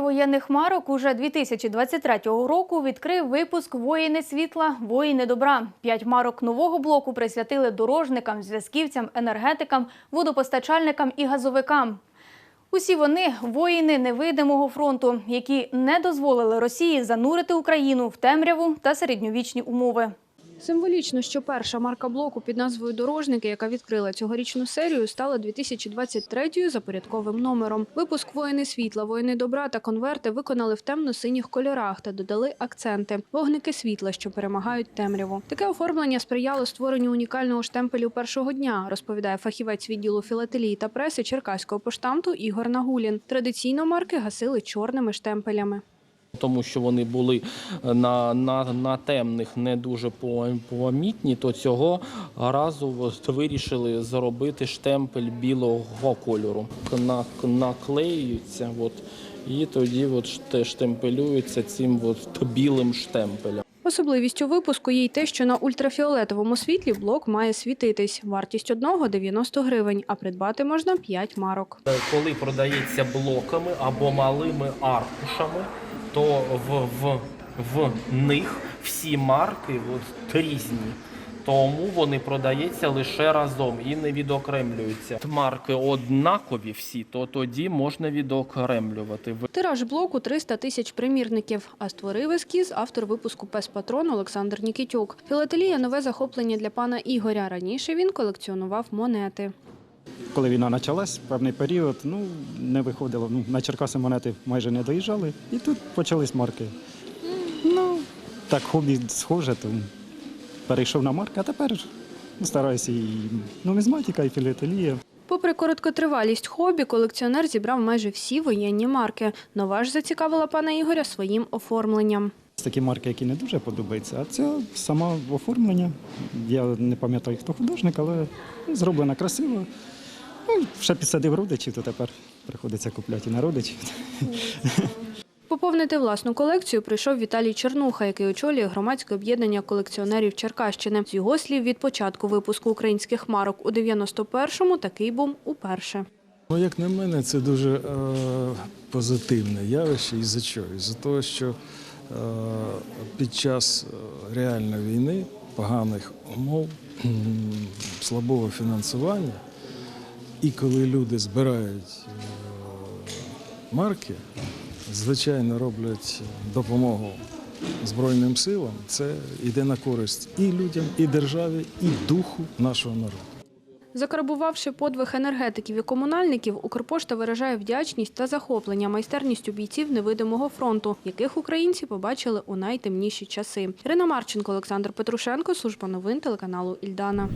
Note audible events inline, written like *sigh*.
воєнних марок уже 2023 року відкрив випуск Воїни світла, воїни добра. П'ять марок нового блоку присвятили дорожникам, зв'язківцям, енергетикам, водопостачальникам і газовикам. Усі вони воїни невидимого фронту, які не дозволили Росії занурити Україну в темряву та середньовічні умови. Символічно, що перша марка блоку під назвою Дорожники, яка відкрила цьогорічну серію, стала 2023-ю за порядковим номером. Випуск воїни світла, воїни добра та конверти виконали в темно-синіх кольорах та додали акценти вогники світла, що перемагають темряву. Таке оформлення сприяло створенню унікального штемпелю першого дня, розповідає фахівець відділу філателії та преси Черкаського поштамту Ігор Нагулін. Традиційно марки гасили чорними штемпелями. Тому що вони були на, на, на темних не дуже помітні, то цього разу вирішили зробити штемпель білого кольору. На, наклеюються от, і тоді от ште- штемпелюються цим от білим штемпелем. Особливістю випуску є й те, що на ультрафіолетовому світлі блок має світитись. Вартість одного 90 гривень, а придбати можна 5 марок. Коли продається блоками або малими аркушами, то в, в, в них всі марки от, різні. Тому вони продаються лише разом і не відокремлюються. Марки однакові всі, то тоді можна відокремлювати. Тираж блоку 300 тисяч примірників. А створив ескіз автор випуску Пес Патрон Олександр Нікітюк. Філателія нове захоплення для пана Ігоря. Раніше він колекціонував монети. Коли війна почалась, певний період, ну не виходило. Ну, на Черкаси монети майже не доїжджали, і тут почались марки. Ну, так хобі схоже, то перейшов на марки, а тепер стараюся і нумізматика, і філателія. Попри короткотривалість хобі, колекціонер зібрав майже всі воєнні марки. Нова ж зацікавила пана Ігоря своїм оформленням. Такі марки, які не дуже подобаються, а це саме оформлення. Я не пам'ятаю, хто художник, але зроблено красиво. Ну, ще підсадив родичів, то тепер приходиться купляти на родичів. Поповнити власну колекцію прийшов Віталій Чернуха, який очолює громадське об'єднання колекціонерів Черкащини. З його слів, від початку випуску українських марок у 91-му такий бум уперше. Ну, як на мене, це дуже е, позитивне явище. І за чого? Із-за того, що під час е, реальної війни, поганих умов, *clears throat* слабого фінансування, і коли люди збирають е, марки, звичайно, роблять допомогу Збройним силам, це йде на користь і людям, і державі, і духу нашого народу. Закарбувавши подвиг енергетиків і комунальників, Укрпошта виражає вдячність та захоплення майстерністю бійців невидимого фронту, яких українці побачили у найтемніші часи. Ірина Марченко, Олександр Петрушенко, служба новин телеканалу Ільдана.